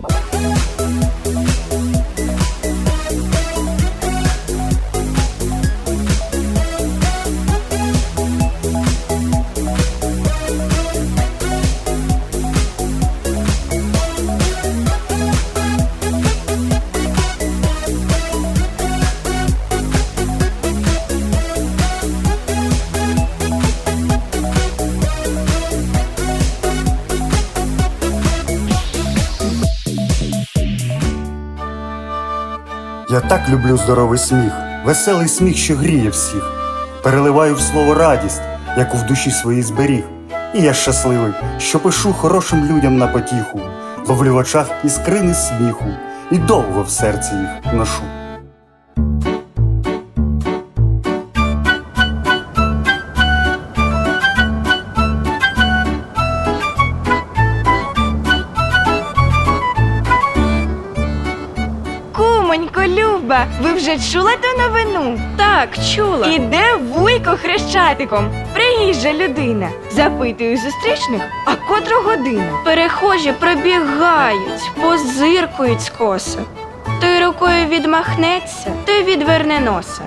Bye. Я так люблю здоровий сміх, веселий сміх, що гріє всіх. Переливаю в слово радість, яку в душі своїй зберіг. І я щасливий, що пишу хорошим людям на потіху, ловлю в очах іскрини сміху, і довго в серці їх ношу. Люба, ви вже чула ту новину? Так, чула. Іде вуйко хрещатиком. Приїжджа людина. Запитую зустрічних, а котра година. Перехожі пробігають, позиркують скоса. Той рукою відмахнеться, той відверне носа.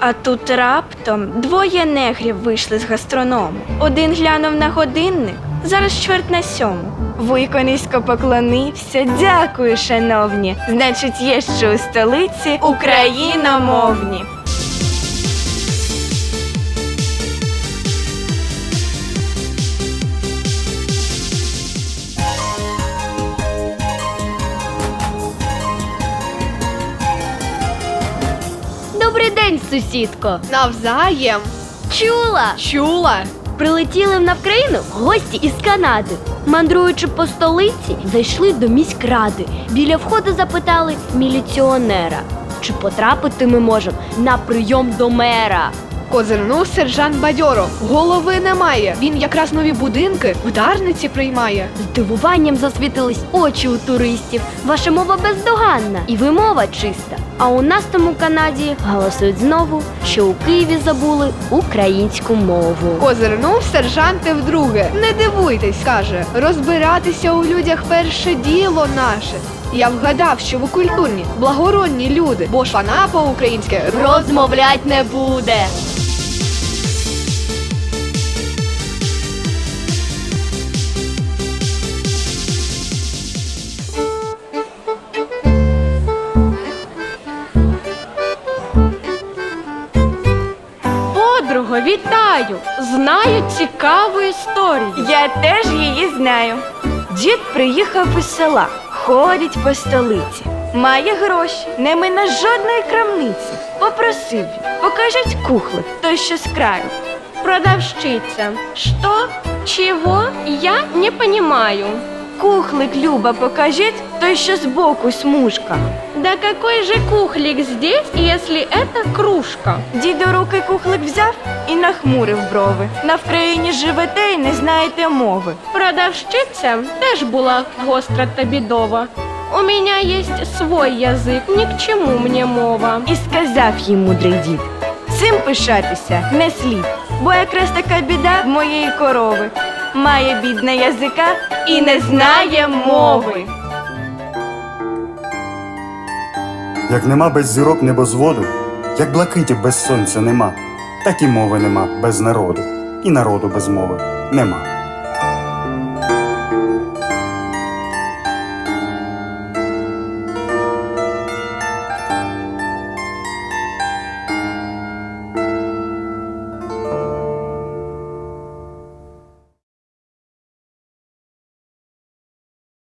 А тут раптом двоє негрів вийшли з гастроному. Один глянув на годинник, зараз чверть на сьому. Вуйко низько поклонився. Дякую, шановні. Значить, є що у столиці україномовні. Добрий день, сусідко. Навзаєм. Чула? Чула. Прилетіли на Вкраїну гості із Канади. Мандруючи по столиці, зайшли до міськради. Біля входу запитали міліціонера, чи потрапити ми можемо на прийом до мера. Козирнув сержант бадьоро. Голови немає. Він якраз нові будинки ударниці приймає. Здивуванням засвітились очі у туристів. Ваша мова бездоганна і вимова чиста. А у нас там у Канаді голосують знову, що у Києві забули українську мову. Козирнув сержанти вдруге. Не дивуйтесь, каже. Розбиратися у людях перше діло наше. Я вгадав, що ви культурні, благородні люди, бо ж по-українськи Розмовлять не буде. Вітаю! Знаю цікаву історію. Я теж її знаю. Дід приїхав із села, ходить по столиці. Має гроші, не мине жодної крамниці. Попросив покажіть кухлик, той що з краю. Продавщиця. Что? Чего? Я не понимаю. Кухлик, Люба, покажіть, той що збоку смужка. Да какой же кухлик здесь, если это кружка? Дід у руки кухлик взяв і нахмурив брови. На Вкраїні живете і не знаєте мови. Продавщиця теж була гостра та бідова. У меня есть свой язик, ни к чему мне мова. І сказав їй мудрий дід. Цим пишатися не слід, бо якраз така біда в моєї корови. Має бідна язика і не знає мови. Як нема без зірок небозводу, як блакитів без сонця нема, так і мови нема без народу, і народу без мови нема.